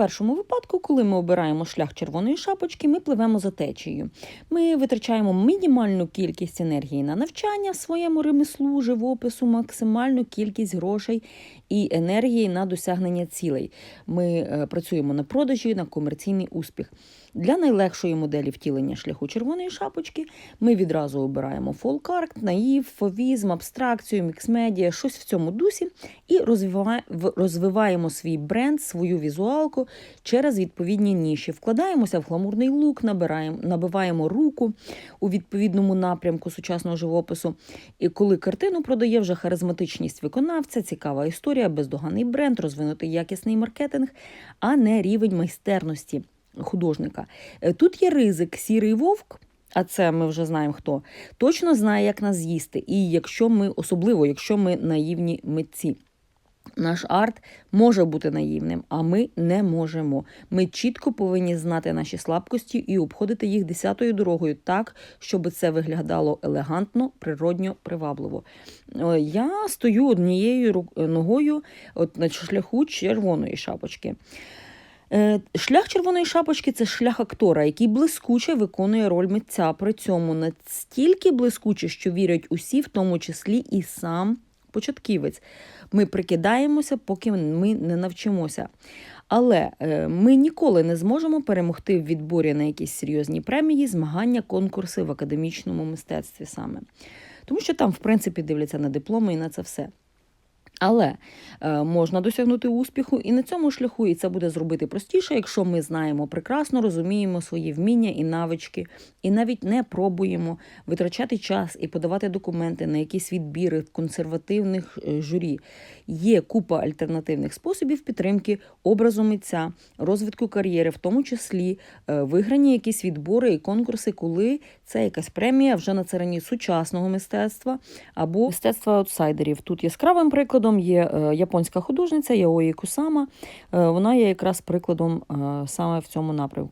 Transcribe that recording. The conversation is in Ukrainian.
першому випадку, коли ми обираємо шлях червоної шапочки, ми пливемо за течією. Ми витрачаємо мінімальну кількість енергії на навчання в своєму ремеслу, живопису, максимальну кількість грошей і енергії на досягнення цілей. Ми е, працюємо на продажі, на комерційний успіх. Для найлегшої моделі втілення шляху червоної шапочки ми відразу обираємо фолкарт, наїв, фовізм, абстракцію, мікс-медіа, щось в цьому дусі, і розвиваємо свій бренд, свою візуалку через відповідні ніші. Вкладаємося в гламурний лук, набираємо, набиваємо руку у відповідному напрямку сучасного живопису. І коли картину продає вже харизматичність виконавця, цікава історія, бездоганний бренд, розвинутий якісний маркетинг, а не рівень майстерності художника. Е, Тут є ризик, сірий вовк. А це ми вже знаємо хто точно знає, як нас з'їсти. І якщо ми, особливо, якщо ми наївні митці. Наш арт може бути наївним, а ми не можемо. Ми чітко повинні знати наші слабкості і обходити їх десятою дорогою так, щоб це виглядало елегантно, природньо, привабливо. Е, Я стою однією ногою от на шляху червоної шапочки. Е, Шлях червоної шапочки це шлях актора, який блискуче виконує роль митця. При цьому настільки блискуче, що вірять усі, в тому числі і сам початківець. Ми прикидаємося, поки ми не навчимося. Але е, ми ніколи не зможемо перемогти в відборі на якісь серйозні премії, змагання, конкурси в академічному мистецтві саме. Тому що там, в принципі, дивляться на дипломи і на це все. Але е, можна досягнути успіху і на цьому шляху, і це буде зробити простіше, якщо ми знаємо прекрасно, розуміємо свої вміння і навички, і навіть не пробуємо витрачати час і подавати документи на якісь відбіри консервативних е, журі. Є купа альтернативних способів підтримки образу митця, розвитку кар'єри, в тому числі е, виграні якісь відбори і конкурси, коли це якась премія вже на царині сучасного мистецтва або мистецтва аутсайдерів. Тут яскравим прикладом є е, японська художниця Яої Кусама. Е, Вона є якраз прикладом е, саме в цьому напрямку.